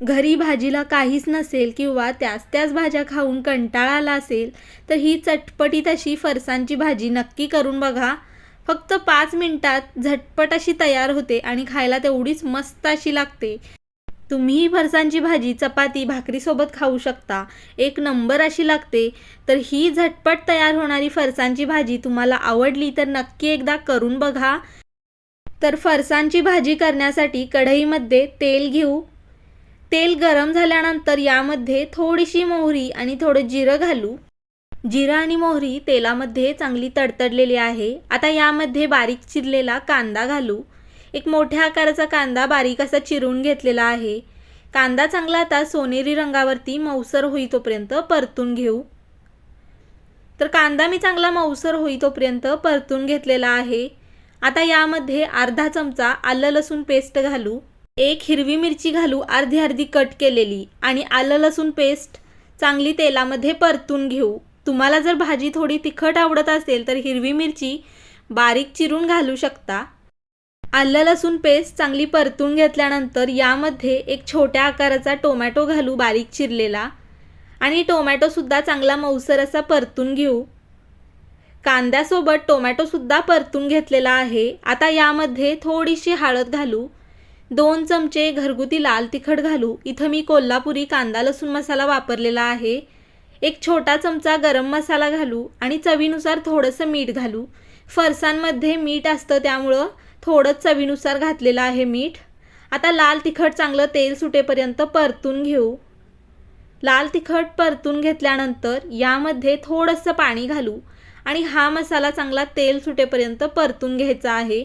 घरी भाजीला काहीच नसेल किंवा त्याच त्याच भाज्या खाऊन कंटाळा आला असेल तर ही चटपटीत अशी फरसांची भाजी नक्की करून बघा. फक्त पाच मिनिटात झटपट अशी तयार होते आणि खायला तेवढीच मस्त अशी लागते. तुम्ही ही फरसांची भाजी चपाती भाकरीसोबत खाऊ शकता. एक नंबर अशी लागते. तर ही झटपट तयार होणारी फरसांची भाजी तुम्हाला आवडली तर नक्की एकदा करून बघा. तर फरसांची भाजी करण्यासाठी कढईमध्ये तेल घेऊ. तेल गरम झाल्यानंतर यामध्ये थोडीशी मोहरी आणि थोडं जिरं घालू. जिरं आणि मोहरी तेलामध्ये चांगली तडतडलेली आहे. आता यामध्ये बारीक चिरलेला कांदा घालू. एक मोठ्या आकाराचा कांदा बारीक असा चिरून घेतलेला आहे. कांदा चांगला आता सोनेरी रंगावरती मऊसर होई तोपर्यंत परतून घेऊ. तर कांदा मी चांगला मऊसर होई तोपर्यंत परतून घेतलेला आहे. आता यामध्ये अर्धा चमचा आलं लसूण पेस्ट घालू. एक हिरवी मिरची घालू अर्धी अर्धी कट केलेली आणि आलं लसूण पेस्ट चांगली तेलामध्ये परतून घेऊ. तुम्हाला जर भाजी थोडी तिखट आवडत असेल तर हिरवी मिरची बारीक चिरून घालू शकता. आलं लसूण पेस्ट चांगली परतून घेतल्यानंतर यामध्ये एक छोट्या आकाराचा टोमॅटो घालू बारीक चिरलेला. आणि टोमॅटोसुद्धा चांगला मऊसर असा परतून घेऊ. कांद्यासोबत टोमॅटोसुद्धा परतून घेतलेला आहे. आता यामध्ये थोडीशी हळद घालू. दोन चमचे घरगुती लाल तिखट घालू. इथं मी कोल्हापुरी कांदा लसूण मसाला वापरलेला आहे. एक छोटा चमचा गरम मसाला घालू आणि चवीनुसार थोडंसं मीठ घालू. फरसांमध्ये मीठ असतं त्यामुळं थोडं चवीनुसार घातलेलं आहे मीठ. आता लाल तिखट चांगलं तेल सुटेपर्यंत परतून घेऊ. लाल तिखट परतून घेतल्यानंतर यामध्ये थोडंसं पाणी घालू आणि हा मसाला चांगला तेल सुटेपर्यंत परतून घ्यायचा आहे.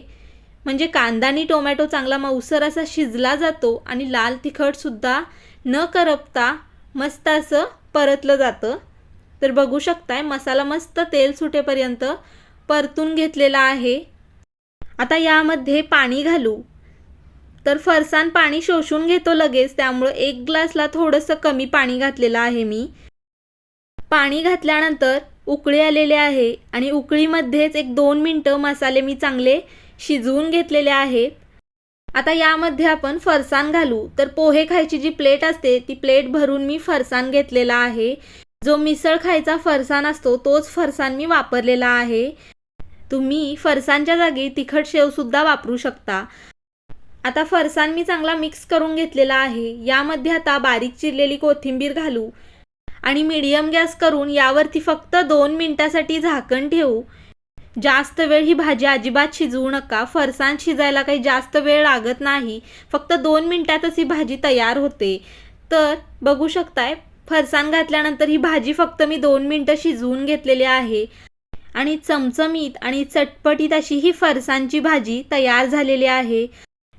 म्हणजे कांदा आणि टोमॅटो चांगला मऊसर असा शिजला जातो आणि लाल तिखटसुद्धा न करपता मस्त असं परतलं जातं. तर बघू शकताय मसाला मस्त तेल सुटेपर्यंत परतून घेतलेला आहे. आता यामध्ये पाणी घालू. तर फरसान पाणी शोषून घेतो लगेच त्यामुळं एक ग्लासला थोडंसं कमी पाणी घातलेलं आहे मी. पाणी घातल्यानंतर उकळी आलेले आहे आणि उकळीमध्येच एक दोन मिनटं मसाले मी चांगले शिजवून घेतलेले आहेत आता यामध्ये आपण फरसाण घालू. तर पोहे खायची जी प्लेट असते ती प्लेट भरून मी फरसाण घेतलेला आहे. जो मिसळ खायचा फरसाण असतो तोच फरसाण मी वापरलेला आहे. तुम्ही फरसाणच्या जागी तिखट शेवसुद्धा वापरू शकता. आता फरसाण मी चांगला मिक्स करून घेतलेला आहे. यामध्ये आता बारीक चिरलेली कोथिंबीर घालू. आणि मीडियम गॅस करून यावरती फक्त दोन मिनटासाठी झाकण ठेवू. जास्त वेळ ही भाजी अजिबात शिजवू नका. फरसाण शिजायला काही जास्त वेळ लागत नाही. फक्त दोन मिनटातच ही भाजी तयार होते. तर बघू शकताय फरसाण घातल्यानंतर ही भाजी फक्त मी दोन मिनटं शिजवून घेतलेली आहे. आणि चमचमीत आणि चटपटीत अशी ही फरसाणची भाजी तयार झालेली आहे.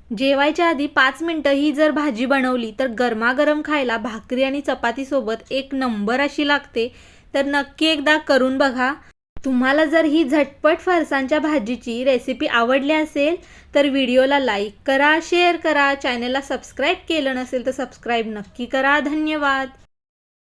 जेवायच्या आधी पाच मिनटं ही जर भाजी बनवली तर गरमागरम खायला भाकरी आणि चपातीसोबत एक नंबर अशी लागते. तर नक्की एकदा करून बघा. तुम्हाला जर ही झटपट फरसांच्या भाजीची रेसिपी आवडली असेल तर व्हिडिओला लाईक करा शेअर करा चॅनलला सबस्क्राईब केलं नसेल तर सबस्क्राईब नक्की करा. धन्यवाद.